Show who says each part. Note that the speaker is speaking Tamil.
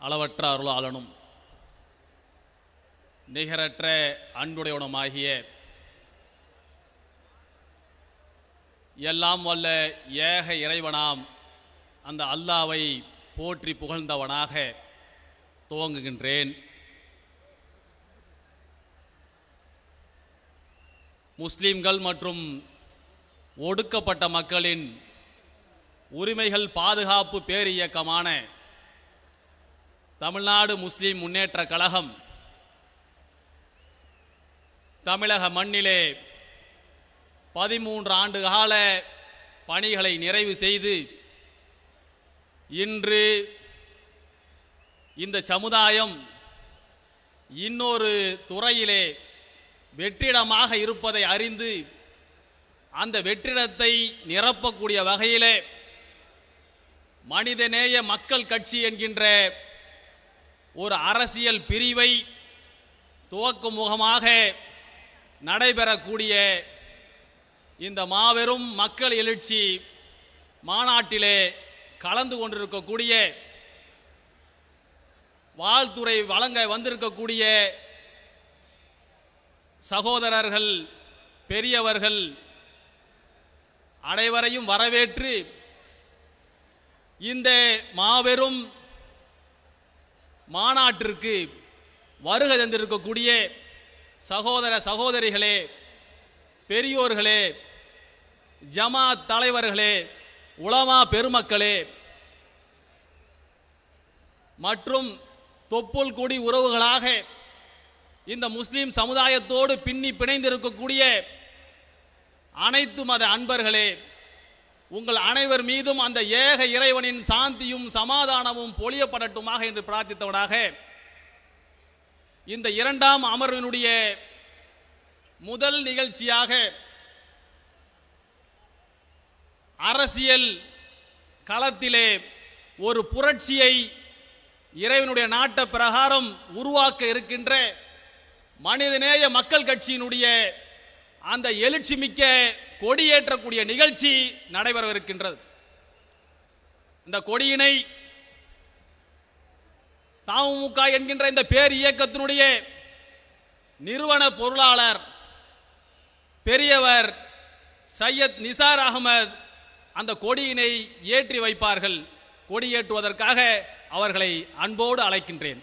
Speaker 1: அளவற்ற அருளாளனும் நிகரற்ற அன்புடையவனுமாகிய எல்லாம் வல்ல ஏக இறைவனாம் அந்த அல்லாவை போற்றி புகழ்ந்தவனாக துவங்குகின்றேன். முஸ்லீம்கள் மற்றும் ஒடுக்கப்பட்ட மக்களின் உரிமைகள் பாதுகாப்பு பேரியக்கமான தமிழ்நாடு முஸ்லிம் முன்னேற்ற கழகம் தமிழக மண்ணிலே பதிமூன்று ஆண்டு கால பணிகளை நிறைவு செய்து இன்று இந்த சமுதாயம் இன்னொரு துறையிலே வெற்றிடமாக இருப்பதை அறிந்து அந்த வெற்றிடத்தை நிரப்பக்கூடிய வகையிலே மனிதநேய மக்கள் கட்சி என்கின்ற ஒரு அரசியல் பிரிவை துவக்கும் முகமாக நடைபெறக்கூடிய இந்த மாபெரும் மக்கள் எழுச்சி மாநாட்டிலே கலந்து கொண்டிருக்கக்கூடிய வாழ்த்துறை வழங்க வந்திருக்கக்கூடிய சகோதரர்கள் பெரியவர்கள் அனைவரையும் வரவேற்று இந்த மாபெரும் மாநாட்டிற்கு வருகை தந்திருக்கக்கூடிய சகோதர சகோதரிகளே பெரியோர்களே ஜமாத் தலைவர்களே உலமா பெருமக்களே மற்றும் தொப்புள் கொடி உறவுகளாக இந்த முஸ்லிம் சமுதாயத்தோடு பின்னி பிணைந்திருக்கக்கூடிய அனைத்து மத அன்பர்களே உங்கள் அனைவர் மீதும் அந்த ஏக இறைவனின் சாந்தியும் சமாதானமும் பொழியப்படட்டுமாக என்று பிரார்த்தித்தவனாக. இந்த இரண்டாம் அமர்வினுடைய முதல் நிகழ்ச்சியாக அரசியல் களத்திலே ஒரு புரட்சியை இறைவனுடைய நாட்ட பிரகாரம் உருவாக்க இருக்கின்ற மனிதநேய மக்கள் கட்சியினுடைய அந்த எழுச்சி மிக்க கொடியேற்றக்கூடிய நிகழ்ச்சி நடைபெறவிருக்கின்றது. இந்த கொடியினை தமுக என்கின்ற இந்த பேர் இயக்கத்தினுடைய நிறுவன பொருளாளர் பெரியவர் சையத் நிசார் அகமது அந்த கொடியினை ஏற்றி வைப்பார்கள். கொடியேற்றுவதற்காக அவர்களை அன்போடு அழைக்கின்றேன்.